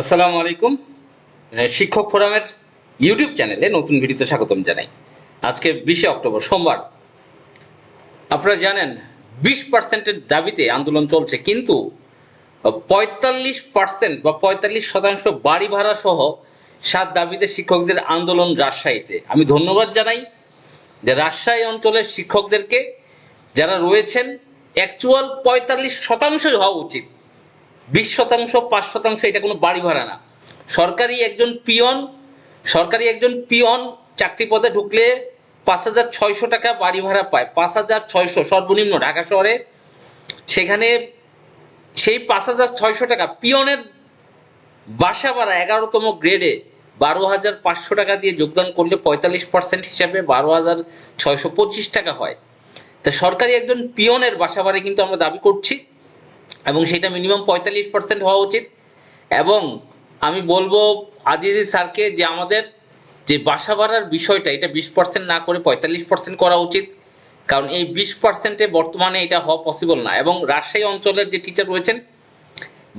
আসসালামু আলাইকুম। শিক্ষক ফোরামের ইউটিউব চ্যানেলে নতুন ভিডিওতে স্বাগতম জানাই। আজকে বিশে অক্টোবর, সোমবার। আপনারা জানেন, বিশ পার্সেন্টের দাবিতে আন্দোলন চলছে, কিন্তু পঁয়তাল্লিশ পার্সেন্ট বা পঁয়তাল্লিশ শতাংশ বাড়ি ভাড়া সহ সাত দাবিতে শিক্ষকদের আন্দোলন রাজশাহীতে। আমি ধন্যবাদ জানাই যে রাজশাহী অঞ্চলের শিক্ষকদেরকে যারা রয়েছেন অ্যাকচুয়াল পঁয়তাল্লিশ শতাংশই হওয়া উচিত। বিশ শতাংশ, পাঁচ শতাংশ, এটা কোনো বাড়ি ভাড়া না। সরকারি একজন পিয়ন, সরকারি একজন পিয়ন চাকরি পদে ঢুকলে পাঁচ হাজার ছয়শো টাকা বাড়ি ভাড়া পায়। পাঁচ হাজার ছয়শো, সর্বনিম্ন ঢাকা শহরে। সেখানে সেই পাঁচ হাজার ছয়শো টাকা পিয়নের বাসা ভাড়া এগারোতম গ্রেডে বারো হাজার পাঁচশো টাকা দিয়ে যোগদান করলে পঁয়তাল্লিশ পার্সেন্ট হিসাবে বারো হাজার ছয়শো পঁচিশ টাকা হয়। তা সরকারি একজন পিয়নের বাসা ভাড়া কিন্তু আমরা দাবি করছি। এবং সেটা মিনিমাম পঁয়তাল্লিশ পার্সেন্ট হওয়া উচিত। এবং আমি বলব আজিজি স্যারকে যে আমাদের যে বাসা ভাড়ার বিষয়টা, এটা বিশ পার্সেন্ট না করে পঁয়তাল্লিশ পার্সেন্ট করা উচিত। কারণ এই বিশ পার্সেন্টে বর্তমানে এটা হওয়া পসিবল না। এবং রাজশাহী অঞ্চলের যে টিচার রয়েছেন,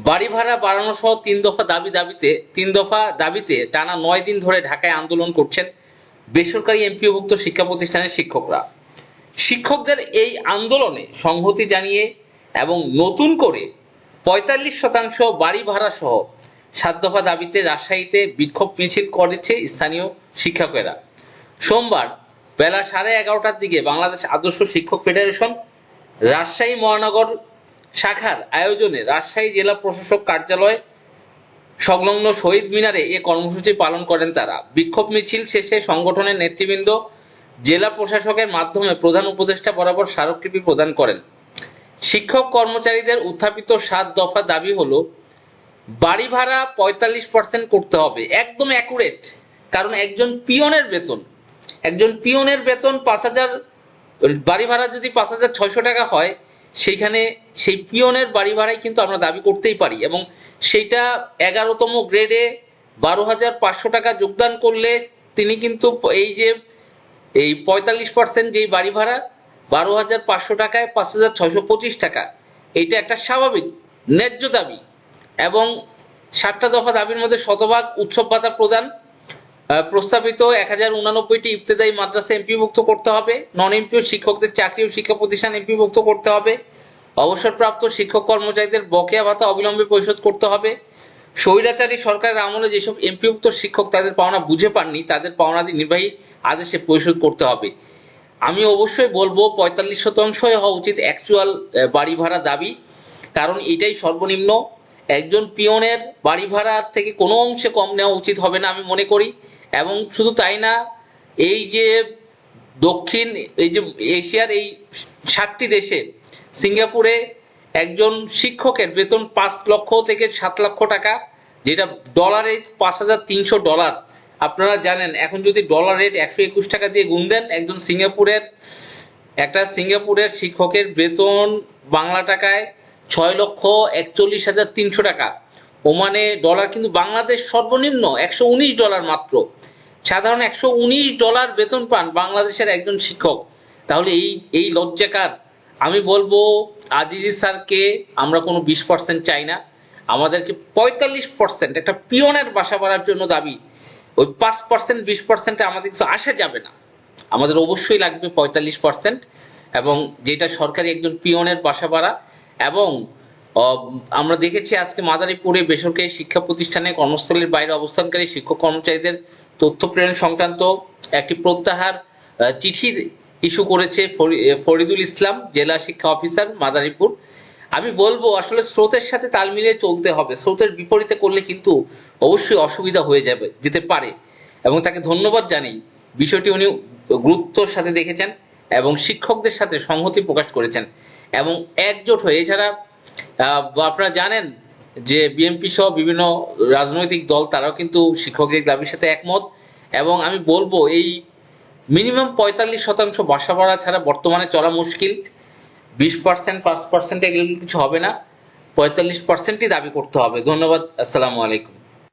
বাড়ি ভাড়া বাড়ানো সহ তিন দফা দাবি দাবিতে, তিন দফা দাবিতে টানা নয় দিন ধরে ঢাকায় আন্দোলন করছেন বেসরকারি এমপিওভুক্ত শিক্ষা প্রতিষ্ঠানের শিক্ষকরা। শিক্ষকদের এই আন্দোলনে সংহতি জানিয়ে এবং নতুন করে পঁয়তাল্লিশ শতাংশ বাড়ি ভাড়া সহ সাত দফা দাবিতে রাজশাহীতে বিক্ষোভ মিছিল করেছে স্থানীয় শিক্ষকেরা। সোমবার বেলা সাড়ে এগারোটার দিকে বাংলাদেশ আদর্শ শিক্ষক ফেডারেশন রাজশাহী মহানগর শাখার আয়োজনে রাজশাহী জেলা প্রশাসক কার্যালয় সংলগ্ন শহীদ মিনারে এ কর্মসূচি পালন করেন তারা। বিক্ষোভ মিছিল শেষে সংগঠনের নেতৃবৃন্দ জেলা প্রশাসকের মাধ্যমে প্রধান উপদেষ্টা বরাবর স্মারকলিপি প্রদান করেন। শিক্ষক কর্মচারীদের উত্থাপিত সাত দফা দাবি হলো, বাড়ি ভাড়া পঁয়তাল্লিশ পার্সেন্ট করতে হবে। একদম অ্যাকুরেট কারণ একজন পিয়নের বেতন। একজন পিয়নের বেতন পাঁচ হাজার, বাড়ি ভাড়া যদি পাঁচ হাজার ছয়শো টাকা হয়, সেইখানে সেই পিয়নের বাড়ি ভাড়াই কিন্তু আমরা দাবি করতেই পারি। এবং সেইটা এগারোতম গ্রেডে বারো হাজার পাঁচশো টাকা যোগদান করলে তিনি কিন্তু এই যে, এই পঁয়তাল্লিশ পার্সেন্ট যেই বাড়ি ভাড়া বারো হাজার পাঁচশো টাকায় পাঁচ হাজার ছয়শো পঁচিশ টাকা। এটা একটা স্বাভাবিক, ন্যায্য দাবি। এবং ষাটটা দফা দাবির মধ্যে শতভাগ উৎসব ভাতা প্রদান প্রস্তাবিত এক হাজার উনানব্বইটি ইবতেদায়ী মাদ্রাসা এমপিভুক্ত করতে হবে নন এমপিও শিক্ষকদের চাকরি ও শিক্ষা প্রতিষ্ঠান এমপিভুক্ত করতে হবে, অবসরপ্রাপ্ত শিক্ষক কর্মচারীদের বকেয়া ভাতা অবিলম্বে পরিশোধ করতে হবে, স্বৈরাচারী সরকারের আমলে যেসব এমপিভুক্ত শিক্ষক তাদের পাওনা বুঝে পাননি, তাদের পাওনাদি নির্বাহী আদেশে পরিশোধ করতে হবে। আমি অবশ্যই বলব পঁয়তাল্লিশ শতাংশই হওয়া উচিত অ্যাকচুয়াল বাড়ি ভাড়া দাবি। কারণ এটাই সর্বনিম্ন। একজন পিয়নের বাড়ি ভাড়া থেকে কোনো অংশে কম নেওয়া উচিত হবে না আমি মনে করি। এবং শুধু তাই না, এই যে দক্ষিণ, এই যে এশিয়ার এই সাতটি দেশে, সিঙ্গাপুরে একজন শিক্ষকের বেতন পাঁচ লক্ষ থেকে সাত লক্ষ টাকা, যেটা ডলারে পাঁচ হাজার তিনশো ডলার আপনারা জানেন, এখন যদি ডলার রেট একশো একুশ টাকা দিয়ে গুণ দেন, একজন সিঙ্গাপুরের, একটা সিঙ্গাপুরের শিক্ষকের বেতন বাংলা টাকায় ছয় লক্ষ একচল্লিশ হাজার তিনশো টাকা। ওমানে ডলার কিন্তু বাংলাদেশ সর্বনিম্ন একশো উনিশ ডলার মাত্র। সাধারণ একশো উনিশ ডলার বেতন পান বাংলাদেশের একজন শিক্ষক। তাহলে এই এই লজ্জাকার আমি বলব, আজিজি স্যারকে আমরা কোনো বিশ পার্সেন্ট চাই না। আমাদেরকে পঁয়তাল্লিশ পার্সেন্ট একটা পিয়নের বাসা বাড়ার জন্য দাবি। ওই পাঁচ পার্সেন্ট বিশ পার্সেন্টে আমাদের কিছু আসা যাবে না। আমাদের অবশ্যই লাগবে পঁয়তাল্লিশ পার্সেন্ট এবং যেটা সরকারি একজন পিয়নের বাসা ভাড়া এবং আমরা দেখেছি আজকে মাদারীপুরে বেসরকারি শিক্ষা প্রতিষ্ঠানে কর্মস্থলের বাইরে অবস্থানকারী শিক্ষক কর্মচারীদের তথ্য প্রেরণ সংক্রান্ত একটি প্রত্যাহার চিঠি ইস্যু করেছে ফরি- ফরিদুল ইসলাম, জেলা শিক্ষা অফিসার, মাদারীপুর। আমি বলব, আসলে স্রোতের সাথে তাল মিলিয়ে চলতে হবে। স্রোতের বিপরীতে করলে কিন্তু অবশ্যই অসুবিধা হয়ে যাবে, যেতে পারে। এবং তাকে ধন্যবাদ জানাই বিষয়টি উনি গুরুত্বর সাথে দেখেছেন এবং শিক্ষকদের সাথে সংহতি প্রকাশ করেছেন। এবং একজোট হয়ে এছাড়া আপনারা জানেন যে বিএনপি সহ বিভিন্ন রাজনৈতিক দল, তারাও কিন্তু শিক্ষকদের দাবির সাথে একমত। এবং আমি বলব, এই মিনিমাম পঁয়তাল্লিশ শতাংশ বাসা ভাড়া ছাড়া বর্তমানে চলা মুশকিল। বিশ পার্সেন্ট পাঁচ পার্সেন্ট এগুলো কিছু হবে না। পঁয়তাল্লিশ পার্সেন্টই দাবি করতে হবে। ধন্যবাদ। আসসালামু আলাইকুম।